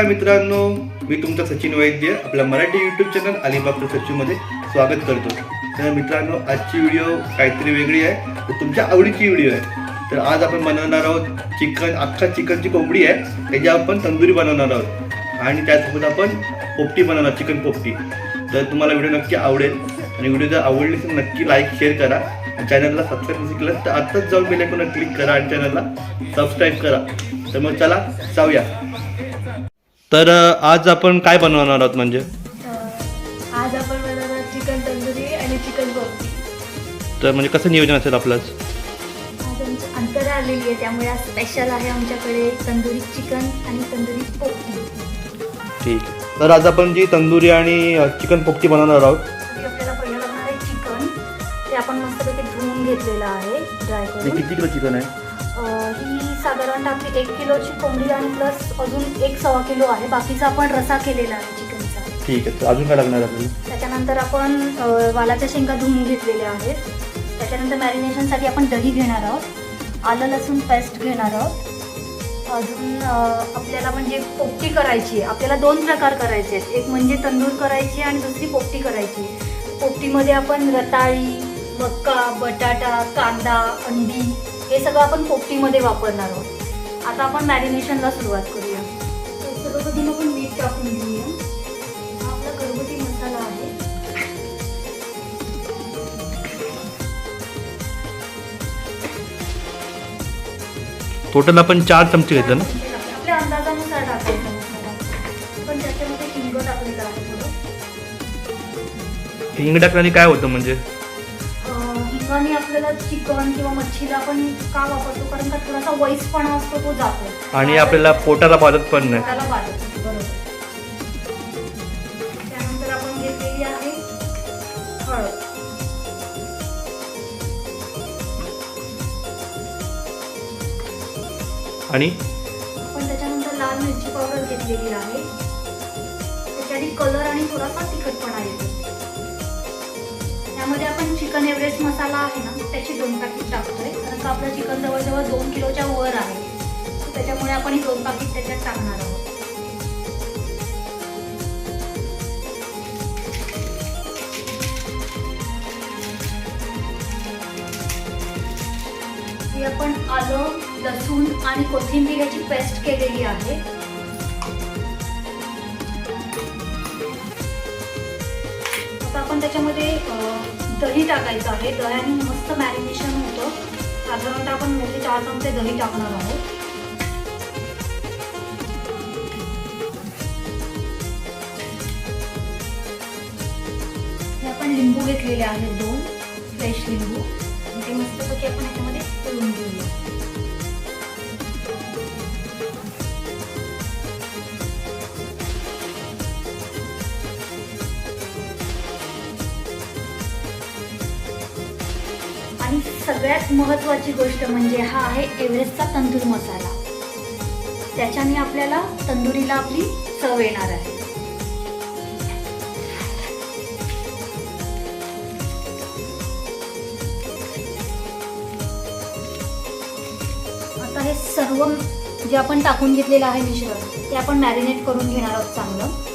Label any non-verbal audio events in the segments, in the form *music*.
नमस्कार मित्रांनो मी तुमचा सचिन वैद्य आपला मराठी यूट्यूब चॅनल अलिबाग सचिनमध्ये स्वागत करतो. तर मित्रांनो आजची व्हिडिओ काहीतरी वेगळी आहे तर तुमच्या आवडीची व्हिडिओ आहे. तर आज आपण बनवणार आहोत चिकन अख्खा चिकनची कोंबडी आहे त्याची आपण तंदुरी बनवणार आहोत. आणि त्यासोबत आपण पोपटी बनवणार चिकन पोपटी. तर तुम्हाला व्हिडिओ नक्की आवडेल. आणि व्हिडिओ जर आवडली तर नक्की लाईक शेअर करा. चॅनलला सबस्क्राईब नसेल केलं तर आत्ताच जाऊन बेल क्लिक करा आणि चॅनलला सबस्क्राईब करा. तर मग चला जाऊया. तर आज आपण काय बनवणार आहोत म्हणजे? आज आपण बनवणार चिकन तंदुरी आणि चिकन तर म्हणजे कसं नियोजन असेल आपलं आज? आज आमची अंतरा आलेली आहे त्यामुळे आज स्पेशल आहे आमच्याकडे तंदुरी चिकन आणि तंदुरी पोपटी ठीक तर आज आपण जी तंदुरी आणि चिकन पोपटी बनवणार आहोत आपल्याला पहिलं लागणार आहे चिकन. ते आपण मस्तपैकी धुवून घेतलेलं आहे ड्राय करून. किती किलो चिकन आहे? ही साधारणतः आपली एक किलोची कोंबडी आणि प्लस अजून एक सव्वा किलो आहे. बाकीचा आपण रसा केलेला आहे चिकनचा. ठीक आहे. अजून काय लागणार आपल्याला? त्याच्यानंतर आपण अ, वालाच्या शेंगा धुवून घेतलेल्या आहेत. त्याच्यानंतर मॅरिनेशनसाठी आपण दही घेणार आहोत. आलं लसूण पेस्ट घेणार आहोत. अजून अ, आपल्याला म्हणजे पोपटी करायची आहे. आपल्याला दोन प्रकार करायचे आहेत. एक म्हणजे तंदूर करायची आणि दुसरी पोपटी करायची पोपटीमध्ये आपण रताळी मक्का बटाटा कांदा अंडी हे सगळं आपण पोपटीमध्ये वापरणार आहोत. आता आपण मॅरिनेशनला सुरुवात करूया. तर सर्वप्रथम आपण मीठ टाकून घेऊया. हा आपला घरगुती मसाला आहे. टोटल आपण चार चमचे घेतलं ना? आपल्या अंदाजानुसार टाकायचा मसाला. पण त्याच्यामध्ये हिंग टाकलेलं आहे हिंग टाकल्याने काय होतं म्हणजे? अं, हिंगाने आपल्याला चिकन किंवा मच्छीला आपण का वापरतो? कारण का थोडासा वैसपणा असतो तो जातो. आणि आपल्याला पोटाला बाधत पण नाही. पोटाला बाधत नाही, बरोबर. त्यानंतर आपण घेतलेली आहे हळद. आणि? आपण त्याच्यानंतर लाल मिरची पावडर घेतलेली आहे. त्याच्याने कलर आणि थोडासा तिखटपणा येतो. त्यामध्ये आपण चिकन एव्हरेस्ट मसाला आहे ना त्याची दोन पॅकेट टाकतोय. कारण का आपलं चिकन जवळजवळ दोन किलोच्या वर आहे. त्याच्यामुळे आपण ही दोन पॅकेट त्याच्यात टाकणार आहोत. आपण आलं लसूण आणि कोथिंबीर याची पेस्ट केलेली आहे. आता आपण त्याच्यामध्ये दही टाकायचं आहे. दह्याने मस्त मॅरिनेशन होतं. साधारणतः आपण मोठे चार चमचे दही टाकणार आहोत. आपण लिंबू घेतलेले आहेत दोन. फ्रेश लिंबू. आणि ते मस्तपैकी आपण याच्यामध्ये पिळून घेऊया. सगळ्यात महत्त्वाची गोष्ट म्हणजे हा आहे एव्हरेस्टचा तंदूर मसाला. त्याच्याने आपल्याला तंदुरीला आपली चव येणार आहे. आता हे सर्व जे आपण टाकून घेतलेलं आहे मिश्रण ते आपण मॅरिनेट करून घेणार आहोत चांगलं.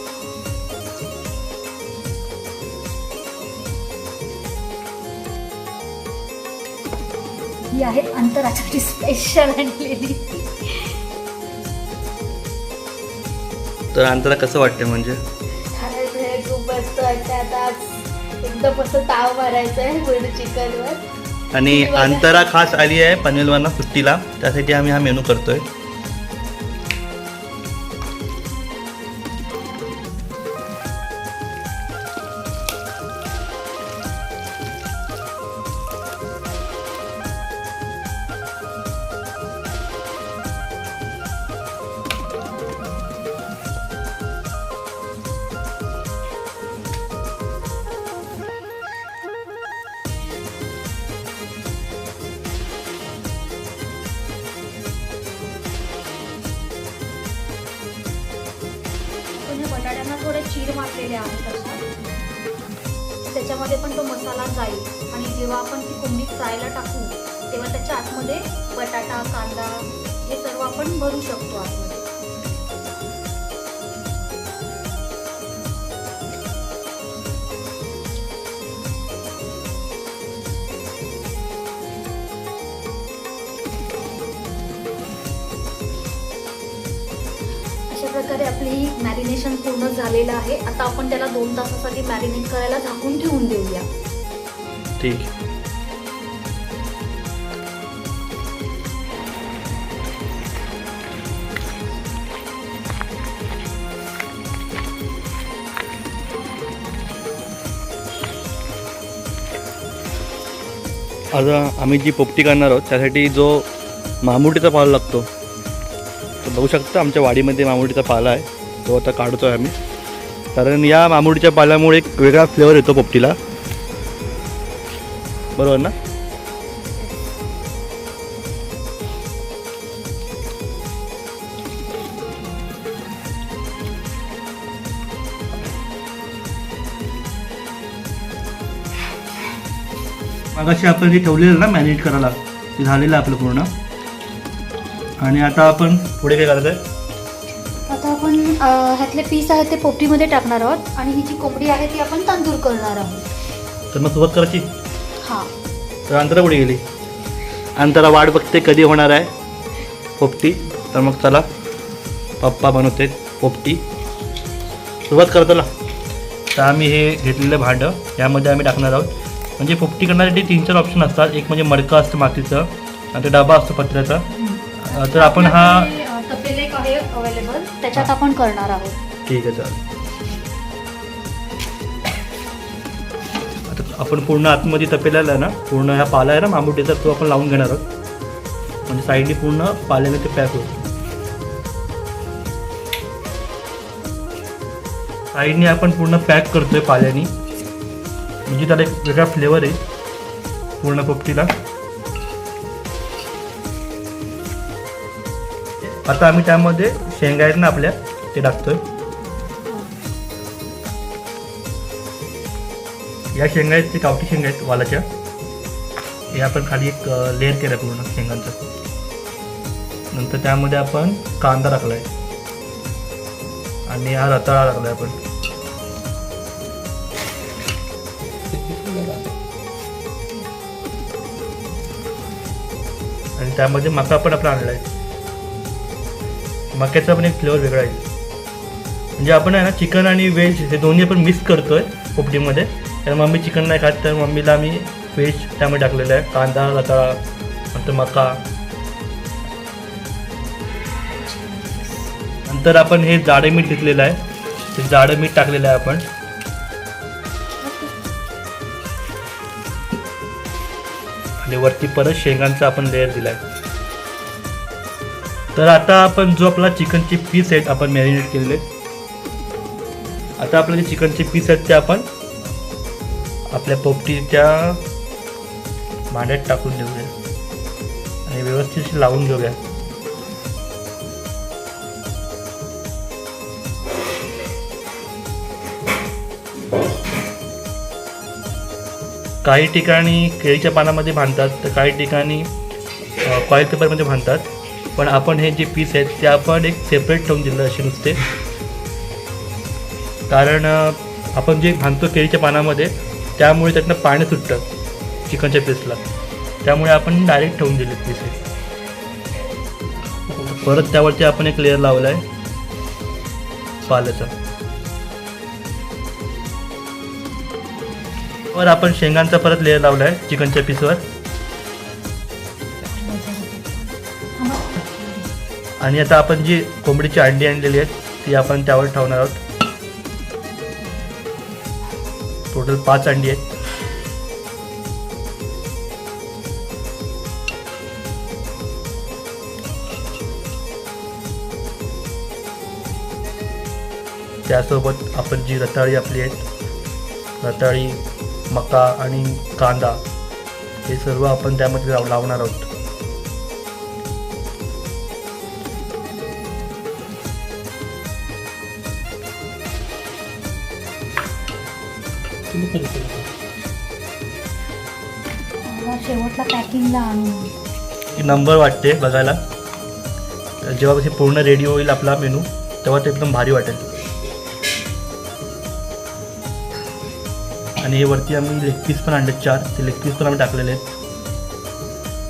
ही आहे अंतरासाठी स्पेशल आणलेली. तर अंतरा कसं वाटतं म्हणजे? खाण्याचं खूप मस्त वाटतं आता आज एकदम असं ताव मारायचं आहे चिकनवर आणि अंतरा खास आली आहे पनवेलवरनं सुट्टीला. त्यासाठी आम्ही हा मेनू करतोय. बटाट्यांना मारलेले आहेत अशा त्याच्यामध्ये पण तो मसाला जाईल. आणि जेव्हा आपण ती कोंबडी फ्रायला टाकू तेव्हा त्याच्या आतमध्ये बटाटा कांदा हे सर्व आपण भरू शकतो आतमध्ये. प्रकारे आपली मॅरिनेशन पूर्ण झालेलं आहे. आता आपण त्याला दोन तासासाठी मॅरिनेट करायला झाकून ठेवून देऊया. ठीक आज आम्ही जी पोपटी करणार आहोत त्यासाठी जो मामुटीचा पाल लागतो बघू शकता आमच्या वाडीमध्ये मामुडीचा पाला आहे. तो आता काढतो आहे आम्ही. कारण या मामुडीच्या पाल्यामुळे एक वेगळा फ्लेवर येतो पोपटीला. बरोबर ना? मागाशी आपण जे ठेवलेलं ना मॅरिनेट करायला ते झालेलं आपलं पूर्ण. आणि आता आपण पुढे काय करत आहे आता आपण ह्यातले पीस आहेत ते पोपटीमध्ये टाकणार आहोत आणि ही जी कोंबडी आहे ती आपण तांदूर करणार आहोत. तर मग सुरुवात करायची हां. तर अंतरा कुठे गेली. अंतरा वाट बघते कधी होणार आहे पोपटी. तर मग चला पप्पा बनवते पोपटी. सुरुवात करतो ना तर आम्ही हे घेतलेलं भांडं यामध्ये आम्ही टाकणार आहोत. म्हणजे पोपटी करण्यासाठी तीन चार ऑप्शन असतात. एक म्हणजे मडकं असतं मातीचं आणि ते डबा असतो पत्र्याचा. अं, तर आपण हा तपेल एक आहे अवेलेबल त्याच्यात आपण करणार आहोत. ठीक आहे चालेल. आता आपण पूर्ण आतमध्ये तपेल्याला आहे ना पूर्ण ह्या पाला आहे ना मामुटीचा तो आपण लावून घेणार आहोत. म्हणजे साईडने पूर्ण पाल्याने ते पॅक होईल. साईडने आपण पूर्ण पॅक करतोय पाल्याने. म्हणजे त्याला एक वेगळा फ्लेवर आहे पूर्ण पोपटीला. आता आम्ही त्यामध्ये शेंगा आहेत ना आपल्या ते टाकतोय. या शेंगा आहेत ते गावठी शेंगा आहेत वालाच्या. हे आपण खाली एक लेअर केलं पूर्ण शेंगांचं. नंतर त्यामध्ये आपण कांदा टाकलाय. आणि हा रताळा टाकलाय आपण. आणि त्यामध्ये मका पण आपला आणलाय. मक्याचा पण एक फ्लेवर वेगळा आहे. म्हणजे आपण आहे ना चिकन आणि व्हेज हे दोन्ही आपण मिक्स आहे पोपटीमध्ये तर मम्मी चिकन नाही खात तर मम्मीला आम्ही व्हेज त्यामध्ये टाकलेलं आहे. कांदा रताळा नंतर मका. नंतर आपण हे जाडे मीठ घेतलेलं आहे. ते जाडं मीठ टाकलेलं आहे आपण. आणि वरती परत शेंगांचा आपण लेअर दिला आहे तर आता आपण जो आपला चिकनचे पीस आहेत आपण मॅरिनेट केलेले. आता आपले जे चिकनचे पीस आहेत ते आपण आपल्या पोपटीच्या मांड्यात टाकून देऊया. आणि व्यवस्थित लावून घेऊया. काही ठिकाणी केळीच्या पानामध्ये बांधतात तर काही ठिकाणी कॉईल पेपरमध्ये बांधतात पण आपण हे जे पीस आहेत ते आपण एक सेपरेट ठेवून दिलं असे नुसते. कारण आपण जे बांधतो केळीच्या पानामध्ये त्यामुळे त्यातनं पाणी सुटतं चिकनच्या पीसला त्यामुळे आपण डायरेक्ट ठेवून दिले पीस हे. परत त्यावरती आपण एक लेअर लावला आहे पाल्याचा. वर आपण शेंगांचा परत लेअर लावला आहे चिकनच्या पीसवर आणि आता आपण जी कोंबडीची अंडी आणलेली आहेत ती आपण त्यावर ठेवणार आहोत. टोटल पाच अंडी आहेत. त्यासोबत आपण जी रताळी आपली आहेत रताळी मका आणि कांदा हे सर्व आपण त्यामध्ये लावणार आहोत. शेवटला पॅकिंगला आणून नंबर वाटते बघायला. जेव्हा हे पूर्ण रेडी होईल आपला मेनू तेव्हा ते एकदम भारी वाटेल. आणि हे वरती आम्ही लेग पीस पण आणले चार. ते लेग पीस पण आम्ही टाकलेले आहेत.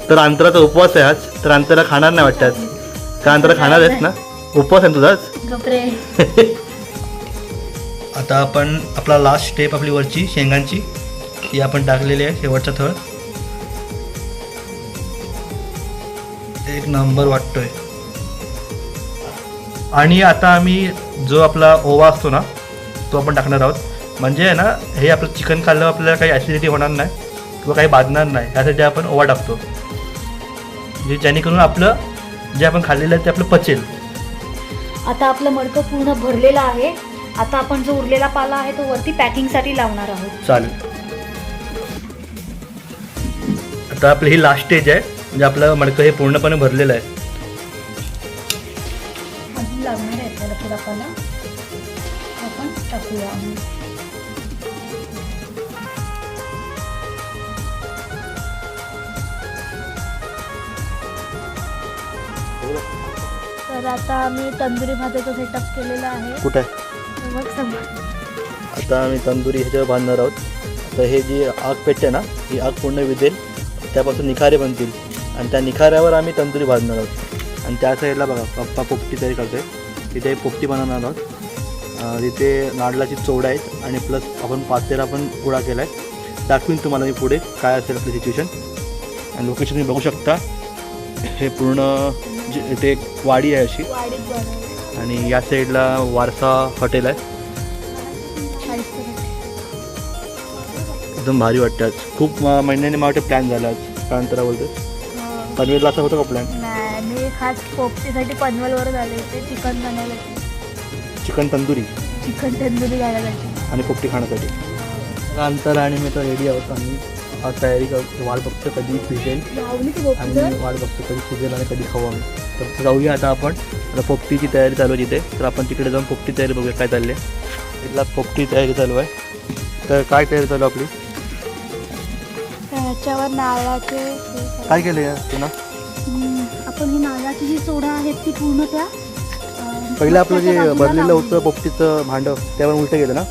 तर अंतराचा उपवास आहे आज. तर अंतरा खाणार नाही वाटतात का अंतरा खाणार आहेत ना? उपवास आहे ना तुझाच? *laughs* आता आपण आपला लास्ट स्टेप आपली वरची शेंगांची ही आपण टाकलेली आहे शेवटचा थळ एक नंबर वाटतोय. आणि आता आम्ही जो आपला ओवा असतो ना तो आपण टाकणार आहोत. म्हणजे आहे ना हे आपलं चिकन खाल्लं आपल्याला काही ॲसिडिटी होणार नाही किंवा काही बाधणार नाही. यासाठी आपण ओवा टाकतो. म्हणजे जेणेकरून आपलं जे आपण खाल्लेलं आहे ते आपलं पचेल. आता आपलं मडकं पूर्ण भरलेलं आहे. आता आपण जो उरलेला पाला आहे तो वरती पॅकिंगसाठी लावणार आहोत. चालेल. आता आपली ही लास्ट स्टेज आहे. म्हणजे आपलं मडकं हे पूर्णपणे भरलेलं आहे. अजून लागणार आहे आपल्याला थोडा पाला. आपण टाकूया आम्ही. तर आता आम्ही तंदुरी भाताचा सेटअप केलेला आहे. कुठं आहे? मग आता आम्ही तंदुरी ह्याच्यावर बांधणार आहोत. तर हे जी आग पेटते ना ही आग पूर्ण विझेल त्यापासून निखारे बनतील. आणि त्या निखाऱ्यावर आम्ही तंदुरी भाजणार आहोत. आणि त्या साईडला बघा पप्पा पोपटी तयारी करतोय. तिथे पोपटी बनवणार आहोत. तिथे नारळाची चोड आहेत. आणि प्लस आपण पातेरा पण गोळा केला आहे दाखवीन तुम्हाला मी पुढे काय असेल आपली सिच्युएशन आणि लोकेशन तुम्ही बघू शकता. हे पूर्ण जे इथे एक वाडी आहे अशी. आणि या साईडला वारसा हॉटेल आहे. एकदम भारी वाटतं आज. खूप म- महिन्याने मला वाटतं प्लॅन झाला आज. कांतरा बोलतो पनवेलला असा होता का प्लॅन नाही मी खास पोपटीसाठी पनवेलवर झाले होते चिकन बनवायला चिकन तंदुरी. चिकन तंदुरी घालायसाठी आणि पोपटी खाण्यासाठी. अंतर आणि मी तर रेडी आहोत आणि आज तयारी करतो वाट बघतो कधी ती आणि वाट बघतो कधी शिजेल आणि कधी खाऊ आम्ही तर जाऊया आता आपण. आता पोपटीची तयारी चालू आहे तिथे. तर आपण तिकडे जाऊन पोपटी तयारी बघूया काय चालली आहे तिथला पोपटी तयारी चालू आहे. तर काय तयारी चालू आपली? त्याच्यावर नारळाचे काय केलं तुला? आपण ही नारळाची जी सोडा आहे ती पूर्ण त्या पहिलं आपलं जे भरलेलं होतं पोपटीचं भांडं त्यावर उलटं गेलं ना?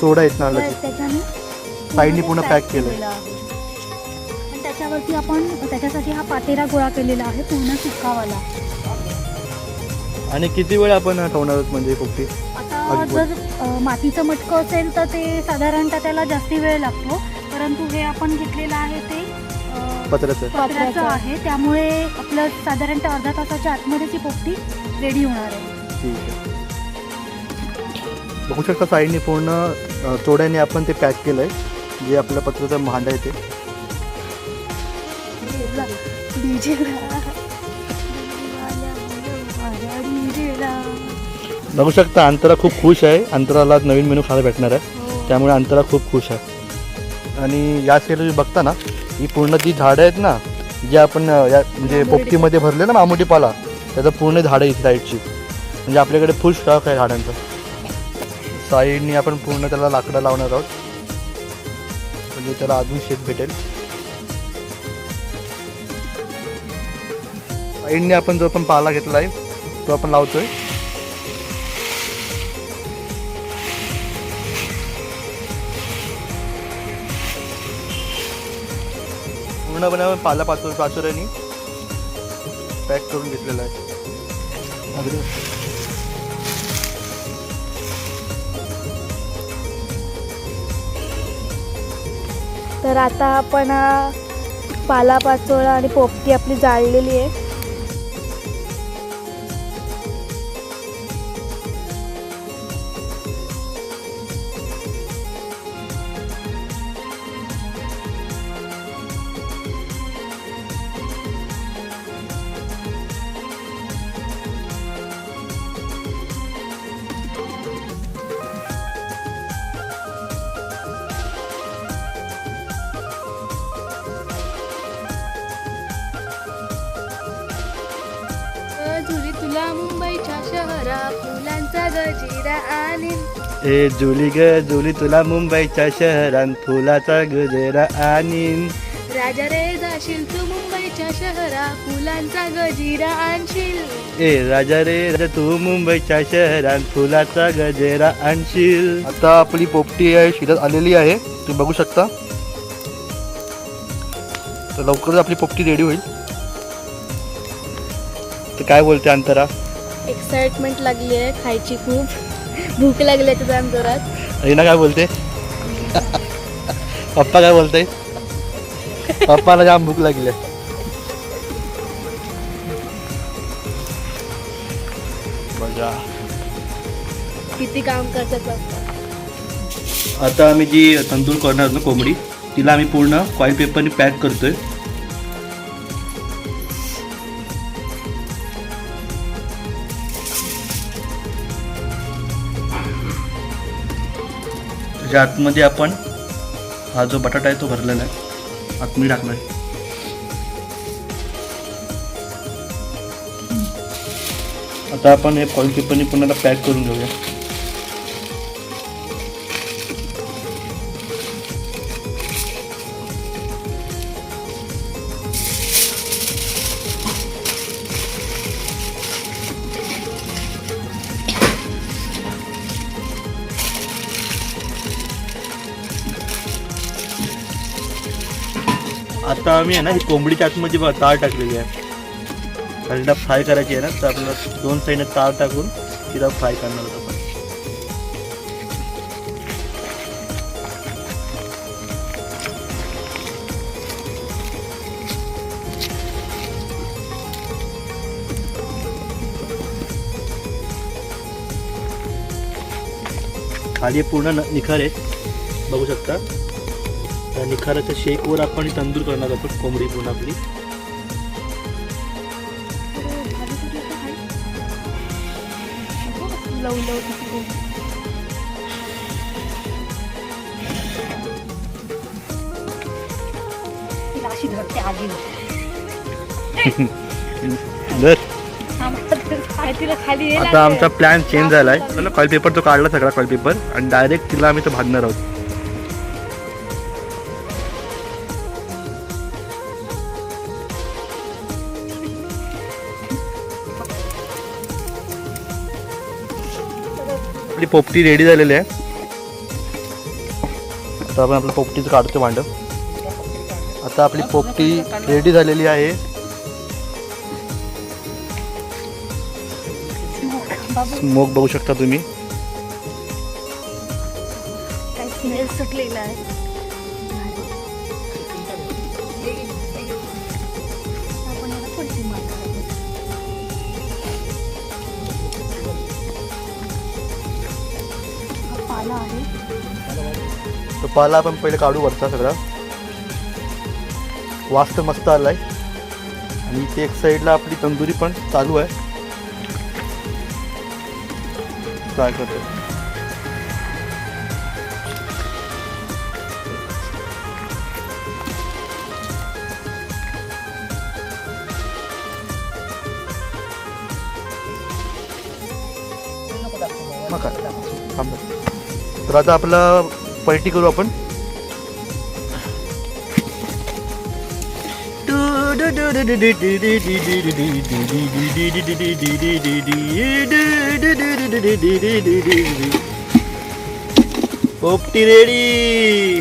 सोडा त्या- नारळाची त्याच्याने साईडनी पूर्ण pack पॅक केलं केलेलं आहे. आणि त्याच्यावरती आपण त्याच्यासाठी हा पातेरा गोळा केलेला आहे पूर्ण सुकावाला. आणि किती वेळ आपण ठेवणार आहोत म्हणजे पोपटी आता अगदी. जर अं, मातीचं मटकं असेल तर ते साधारणतः त्याला जास्ती वेळ लागतो. परंतु हे आपण घेतलेलं आहे ते अं, पत्राचं पत्र्याचं आहे. त्यामुळे आपलं साधारणतः अर्धा तासाच्या आतमध्ये ती पोपटी रेडी होणार आहे. ठीक आहे. बघू शकता साईडने पूर्ण तोड्याने आपण ते पॅक केलं आहे जे आपलं पत्राचं भांडं आहे ते. बघू शकता अंतरा खूप खुश आहे. अंतराला नवीन मेनू खायला भेटणार आहे. त्यामुळे अंतरा खूप खुश आहे. आणि या साईडला जे बघता ना ही पूर्ण जी झाडं आहेत ना जे आपण या म्हणजे पोपटीमध्ये भरले ना मामुटी पाला त्याचं पूर्ण झाडं आहे साईडची म्हणजे आपल्याकडे फुल स्टॉक आहे झाडांचा. साईडनी आपण पूर्ण त्याला लाकडं लावणार आहोत. म्हणजे त्याला अजून शेत भेटेल. साईडने आपण जो पण पाला घेतला आहे तो आपण लावतोय. पूर्णपणे आपण पाला पाचोर पाचोऱ्यानी पॅक करून घेतलेला आहे. तर आता आपण पालापाचोळा आणि पोपटी आपली जाळलेली आहे. गजिरा आणि ए जुली ग जुली तुला मुंबईच्या शहरात फुलाचा गजरा आणीन. राजा रे जाशील तू मुंबईच्या शहरा फुलांचा गजिरा आणशील. ए राजा रे राजा तू मुंबईच्या शहरात फुलाचा गजरा आणशील. आता आपली पोपटी आहे शिरत आलेली आहे. तुम्ही बघू शकता. तर लवकरच आपली पोपटी रेडी होईल. तर काय बोलते अंतरा? एक्साइटमेंट लागली आहे खायची खूप. भूक लागली आहे तुझ्या जोरात रीना काय बोलते? पप्पा काय बोलते? पप्पाला जाम भूक लागली आहे. बघा किती काम करतात आता आम्ही जी तंदूर करणार ना कोंबडी तिला आम्ही पूर्ण फॉईल पेपरने पॅक करतोय. त्याच्या आतमध्ये आपण हा जो बटाटा आहे तो भरलेला आहे आतमध्ये टाकणार आहे. आता आपण हे फॉईल पेपरने पुन्हा पॅक करून घेऊया आम्ही आहे ना ही कोंबडीच्या आतमध्ये तार टाकलेली आहे. अंडा फ्राय करायची आहे ना तर आपल्याला दोन साईडने तार टाकून तिला फ्राय करणार होतं आपण. खाली पूर्ण निखार आहे. बघू शकता. त्या निखाराच्या शेकवर आपण ही तंदूर करणार आहोत. कोंबडी पूर्ण आपली. अशी धरते आधी आता आमचा प्लॅन चेंज झाला आहे कॉल पेपर तो काढला सगळा कॉल पेपर आणि डायरेक्ट तिला आम्ही तो भागणार आहोत. आपली पोपटी रेडी झालेली आहे. आता आपण आपलं पोपटीचं काढतो भांड. आता आपली पोपटी रेडी झालेली आहे. स्मोक बघू शकता तुम्ही. पाला आपण पहिले काढू वरचा सगळा. वास तर मस्त आलाय. आणि इथे एक साईडला आपली तंदुरी पण चालू आहे. काय करतो मग काय? तर आता आपला पलटी करू आपण? पोपटी रेडी.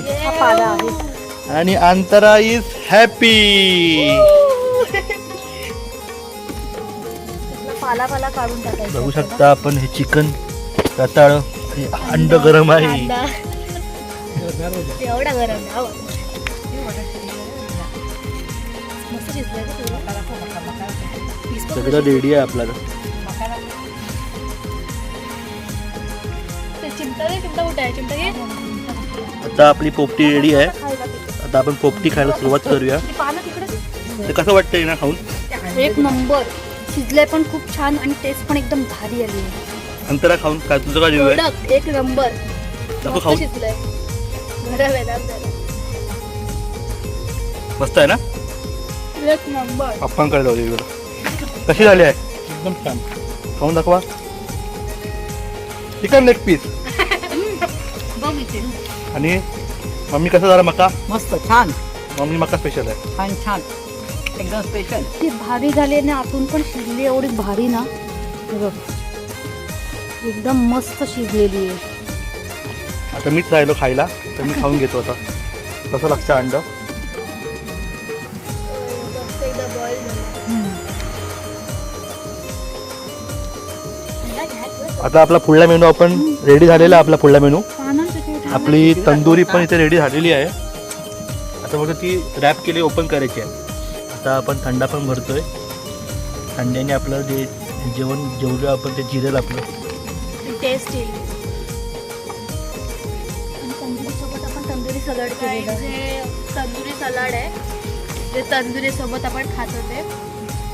आणि अंतरा इज हॅपी बघू शकता आपण हे चिकन रताळ आणि अंड गरम आहे. एवढा गरम शिजलंय सगळं रेडी आहे आपल्याला. आता आपली पोपटी रेडी आहे. आता आपण पोपटी खायला सुरुवात करूया. ती कसं वाटतंय ना खाऊन? एक नंबर. शिजले पण खूप छान आणि टेस्ट पण एकदम भारी आली. अंतरा खाऊन काय तुझं काय एक नंबर. खाऊ शिजलंय. गरम आहे ना आपल्याला मस्त आहे ना? एक नंबर. आपण कडे जाऊ इकडं. कशी झाली आहे? एकदम छान. खाऊन दाखवा. चिकन लेग पीस बघ इथे आणि मम्मी कसं झाला मका? मस्त छान. मम्मी मका स्पेशल आहे. छान छान. एकदम स्पेशल ती भारी झाली आणि आतून पण शिजली एवढी भारी ना. हे बघ. एकदम मस्त शिजलेली आहे. आता मीच राहिलो खायला. तर मी खाऊन घेतो आता. कसं लागतं अंड? आता आपला पुढला मेनू आपण रेडी झालेला आपला पुढला मेनू आपली तंदुरी पण इथे रेडी झालेली आहे. आता बघा ती रॅप केली ओपन करायची आहे. आता आपण थंडा पण भरतोय. थंड्याने आपलं जे जेवण जेवलं आपण ते जिरेल आपलं टेस्ट येईल. सलाड केलेलं आहे. जे तंदुरी सलाड आहे. जे तंदुरी सोबत आपण खात होते.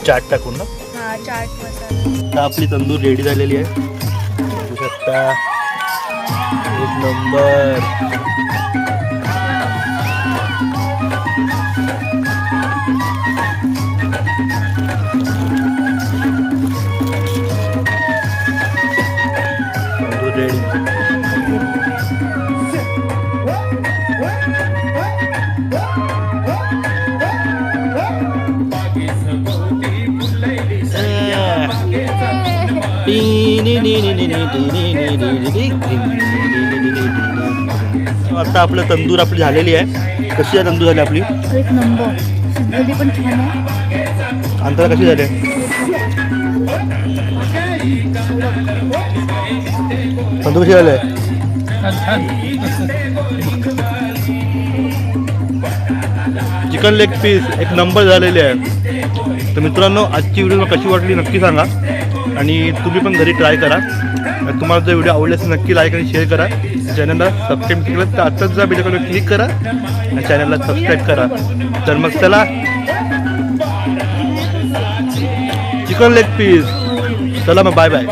चाट टाकून ना? हा चाट मसाला. आता आपली तंदूर रेडी झालेली आहे. बघू शकता. एक नंबर आता आपलं तंदूर आपली झालेली आहे. कशी आहे तंदूर झाली आपली? एक नंबर. शिजलेली पण छान आहे. अंतर कशी झाली? तंदूर कशी झाले? चिकन लेग पीस एक नंबर झालेले आहे. तर मित्रांनो आजची व्हिडिओ कशी वाटली नक्की सांगा. आणि तुम्ही पण घरी ट्राय करा. तुम्हाला जर व्हिडिओ आवडला असेल नक्की लाईक आणि शेअर करा. चॅनलला सबस्क्राईब केलं तर आत्ताच जा व्हिडिओकडे क्लिक करा आणि चॅनलला सबस्क्राईब करा. तर मग चला. चिकन लेग पीस चला मग बाय बाय